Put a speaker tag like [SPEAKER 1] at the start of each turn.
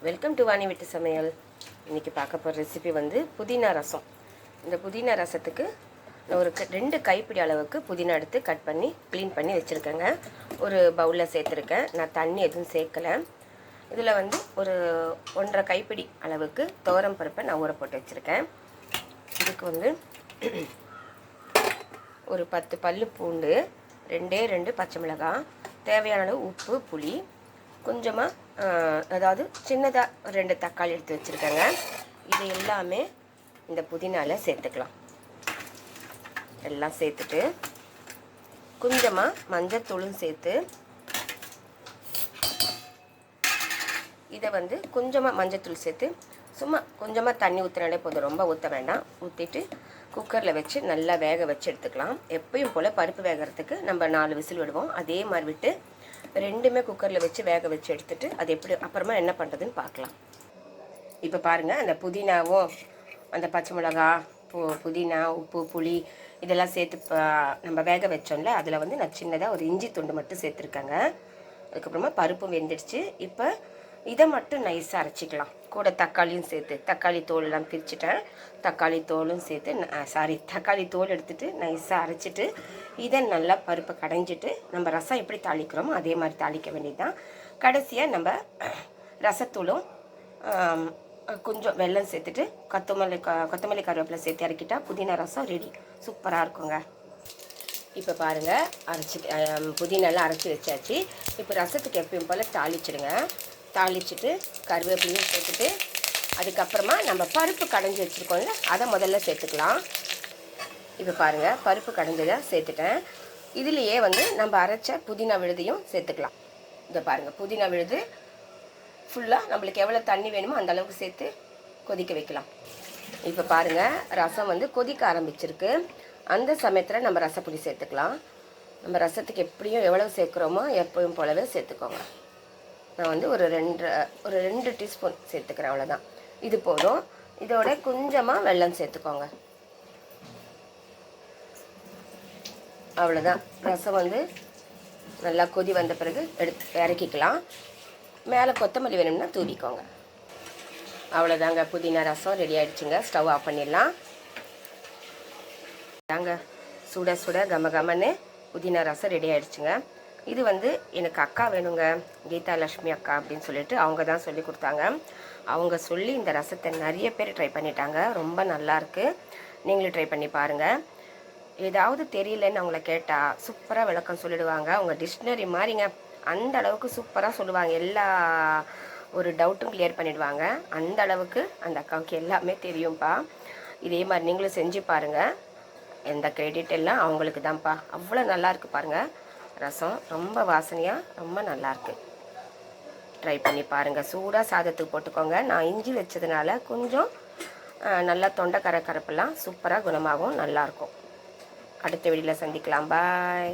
[SPEAKER 1] Welcome to Vani வீட்டு சமையல் இன்றைக்கி பார்க்க போகிற ரெசிபி வந்து புதினா ரசம். இந்த புதினா ரசத்துக்கு நான் ஒரு க- ரெண்டு கைப்பிடி அளவுக்கு புதினா எடுத்து கட் பண்ணி க்ளீன் பண்ணி வச்சுருக்கேங்க. ஒரு பவுலில் சேர்த்துருக்கேன். நான் தண்ணி எதுவும் சேர்க்கலை. இதில் வந்து ஒரு ஒன்றரை கைப்பிடி அளவுக்கு துவரம் பருப்பை நான் ஊற போட்டு வச்சுருக்கேன். இதுக்கு வந்து ஒரு பத்து பல் பூண்டு ரெண்டே ரெண்டு பச்சை மிளகாய் தேவையான அளவு உப்பு புளி கொஞ்சமாக அதாவது சின்னதாக ரெண்டு தக்காளி எடுத்து வச்சுருக்கேங்க. இது எல்லாமே இந்த புதினால சேர்த்துக்கலாம். எல்லாம் சேர்த்துட்டு கொஞ்சமாக மஞ்சத்தூளும் சேர்த்து இதை வந்து கொஞ்சமாக மஞ்சத்தூள் சேர்த்து சும்மா கொஞ்சமாக தண்ணி ஊற்றினாலே போதும். ரொம்ப ஊற்ற வேண்டாம். ஊற்றிட்டு குக்கரில் வச்சு நல்லா வேக வச்சு எடுத்துக்கலாம். எப்பயும் போல் பருப்பு வேகிறதுக்கு நம்ம நாலு விசில் விடுவோம். அதே மாதிரி விட்டு ரெண்டுமே குக்கரில் வச்சு வேக வச்சு எடுத்துட்டு அது எப்படி அப்புறமா என்ன பண்ணுறதுன்னு பார்க்கலாம். இப்போ பாருங்கள் அந்த புதினாவும் அந்த பச்சை மிளகா பு புதினா உப்பு புளி இதெல்லாம் சேர்த்து நம்ம வேக வச்சோம்ல அதில் வந்து நான் சின்னதாக ஒரு இஞ்சி துண்டு மட்டும் சேர்த்துருக்கேங்க. அதுக்கப்புறமா பருப்பும் வெந்துடுச்சு. இப்போ இதை மட்டும் நைஸாக அரைச்சிக்கலாம். கூட தக்காளியும் சேர்த்து தக்காளி தோலெல்லாம் பிரிச்சுட்டேன். தக்காளி தோலும் சேர்த்து சாரி தக்காளி தோல் எடுத்துகிட்டு நைஸாக அரைச்சிட்டு இதை நல்லா பருப்பை கடைஞ்சிட்டு நம்ம ரசம் எப்படி தாளிக்கிறோமோ அதே மாதிரி தாளிக்க வேண்டியது தான் கடைசியாக நம்ம ரசத்தூளும் கொஞ்சம் வெல்லம் சேர்த்துட்டு கொத்தமல்லி கொத்தமல்லி கருவேப்பிலை சேர்த்து இறக்கிட்டா புதினா ரசம் ரெடி சூப்பராக இருக்குங்க. இப்போ பாருங்கள் அரைச்சி புதினெல்லாம் அரைச்சி வச்சாச்சு. இப்போ ரசத்துக்கு எப்பயும் போல் தாளிச்சிடுங்க. தாளிச்சிட்டு கருவேப்பிலையும் சேர்த்துட்டு அதுக்கப்புறமா நம்ம பருப்பு கடைஞ்சி வச்சுருக்கோம்ல அதை முதல்ல சேர்த்துக்கலாம். இப்போ பாருங்கள் பருப்பு கடைஞ்சதை சேர்த்துட்டேன். இதுலேயே வந்து நம்ம அரைச்ச புதினா விழுதையும் சேர்த்துக்கலாம். இதை பாருங்கள் புதினா விழுது ஃபுல்லாக நம்மளுக்கு எவ்வளோ தண்ணி வேணுமோ அந்த அளவுக்கு சேர்த்து கொதிக்க வைக்கலாம். இப்போ பாருங்கள் ரசம் வந்து கொதிக்க ஆரம்பிச்சிருக்கு. அந்த சமயத்தில் நம்ம ரசப்பொடி சேர்த்துக்கலாம். நம்ம ரசத்துக்கு எப்படியும் எவ்வளோ சேர்க்குறோமோ எப்பவும் போலவே சேர்த்துக்கோங்க. நான் வந்து ஒரு ரெண்டு ஒரு ரெண்டு டீஸ்பூன் சேர்த்துக்கிறேன் அவ்வளோதான் இது போதும். இதோட கொஞ்சமாக வெள்ளம் சேர்த்துக்கோங்க. அவ்வளோதான் ரசம் வந்து நல்லா கொதி வந்த பிறகு எடுத்து இறக்கிக்கலாம். மேலே கொத்தமல்லி வேணும்னா தூவிக்கோங்க. அவ்வளோதாங்க புதினா ரசம் ரெடி ஆகிடுச்சுங்க ஸ்டவ் ஆஃப் பண்ணிடலாம். தாங்க சுட சுட கம கமன்னு புதினா ரசம் ரெடி ஆகிடுச்சுங்க இது வந்து எனக்கு அக்கா வேணுங்க. கீதா லட்சுமி அக்கா அப்படின்னு சொல்லிட்டு அவங்க தான் சொல்லி கொடுத்தாங்க. அவங்க சொல்லி இந்த ரசத்தை நிறைய பேர் ட்ரை பண்ணிட்டாங்க. ரொம்ப நல்லாயிருக்கு நீங்களும் ட்ரை பண்ணி பாருங்கள் ஏதாவது தெரியலன்னு அவங்கள கேட்டால் சூப்பராக விளக்கம் சொல்லிடுவாங்க. அவங்க டிக்ஷனரி மாதிரிங்க. அந்த அளவுக்கு சூப்பராக சொல்லுவாங்க. எல்லா ஒரு டவுட்டும் கிளியர் பண்ணிடுவாங்க. அந்த அளவுக்கு அந்த அக்காவுக்கு எல்லாமே தெரியும்ப்பா இதே மாதிரி நீங்களும் செஞ்சு பாருங்கள் எந்த கிரெடிட் எல்லாம் அவங்களுக்கு தான்ப்பா அவ்வளோ நல்லா இருக்கு பாருங்கள் ரசம் ரொம்ப வாசனையாக ரொம்ப நல்லாயிருக்கு ட்ரை பண்ணி பாருங்கள் சூடாக சாதத்துக்கு போட்டுக்கோங்க. நான் இஞ்சி வச்சதுனால கொஞ்சம் நல்லா தொண்டை கரக்கரப்பெல்லாம் சூப்பராக குணமாகவும் நல்லாயிருக்கும் அடுத்த வீடியோவில் சந்திக்கலாம். பாய்